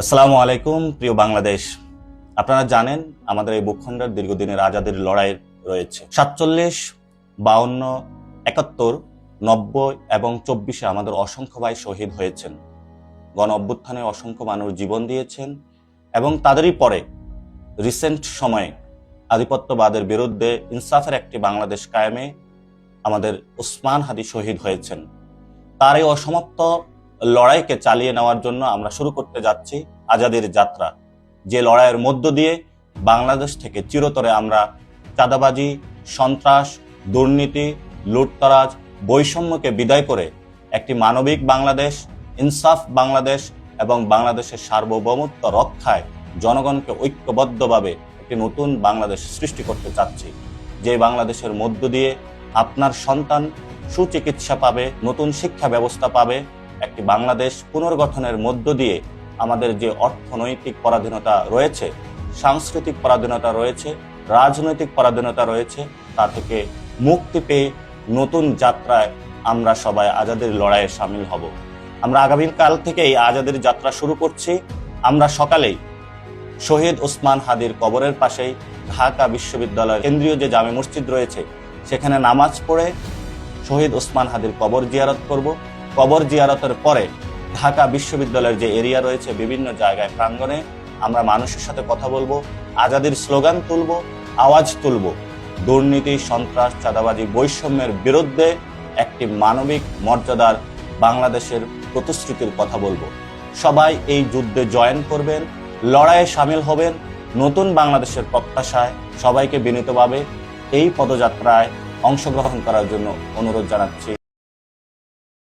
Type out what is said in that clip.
আসসালামু আলাইকুম, প্রিয় বাংলাদেশ। আপনারা জানেন আমাদের এই ভূখণ্ডের দীর্ঘদিনের আজাদের লড়াই রয়েছে। সাতচল্লিশ, বাউন্ন, একাত্তর, নব্বই এবং চব্বিশে আমাদের অসংখ্য ভাই শহীদ হয়েছেন। গণ অভ্যুত্থানে অসংখ্য মানুষ জীবন দিয়েছেন এবং তাদেরই পরে রিসেন্ট সময়ে আধিপত্যবাদের বিরুদ্ধে ইনসাফের একটি বাংলাদেশ কায়েমে আমাদের উসমান হাদি শহীদ হয়েছেন। তার এই অসমাপ্ত লড়াইকে চালিয়ে নেওয়ার জন্য আমরা শুরু করতে যাচ্ছি আজাদের যাত্রা। যে লড়াইয়ের মধ্য দিয়ে বাংলাদেশ থেকে চিরতরে আমরা চাঁদাবাজি, সন্ত্রাস, দুর্নীতি, লুটতরাজ, বৈষম্যকে বিদায় করে একটি মানবিক বাংলাদেশ, ইনসাফ বাংলাদেশ এবং বাংলাদেশের সার্বভৌমত্ব রক্ষায় জনগণকে ঐক্যবদ্ধভাবে একটি নতুন বাংলাদেশ সৃষ্টি করতে চাচ্ছি। যে বাংলাদেশের মধ্য দিয়ে আপনার সন্তান সুচিকিৎসা পাবে, নতুন শিক্ষা ব্যবস্থা পাবে একটি বাংলাদেশ পুনর্গঠনের মধ্য দিয়ে আমাদের যে অর্থনৈতিক পরাধীনতা রয়েছে, সাংস্কৃতিক পরাধীনতা রয়েছে, রাজনৈতিক পরাধীনতা রয়েছে, তা থেকে মুক্তি পেয়ে নতুন যাত্রায় আমরা সবাই আজাদের লড়াইয়ে সামিল হব। আমরা আগামীকাল থেকে এই আজাদের যাত্রা শুরু করছি। আমরা সকালেই শহীদ ওসমান হাদির কবরের পাশেই ঢাকা বিশ্ববিদ্যালয়ের কেন্দ্রীয় যে জামে মসজিদ রয়েছে, সেখানে নামাজ পড়ে শহীদ ওসমান হাদির কবর জিয়ারত করব। কবর জিয়ারতের পরে ঢাকা বিশ্ববিদ্যালয়ের যে এরিয়া রয়েছে বিভিন্ন জায়গায় প্রাঙ্গণে আমরা মানুষের সাথে কথা বলব, আজাদির স্লোগান তুলব, আওয়াজ তুলব। দুর্নীতি, সন্ত্রাস, চাঁদাবাজি, বৈষম্যের বিরুদ্ধে একটি মানবিক মর্যাদার বাংলাদেশের প্রতিশ্রুতির কথা বলব। সবাই এই যুদ্ধে জয়েন করবেন, লড়াইয়ে সামিল হবেন, নতুন বাংলাদেশের প্রত্যাশায় সবাইকে বিনীতভাবে এই পদযাত্রায় অংশগ্রহণ করার জন্য অনুরোধ জানাচ্ছি।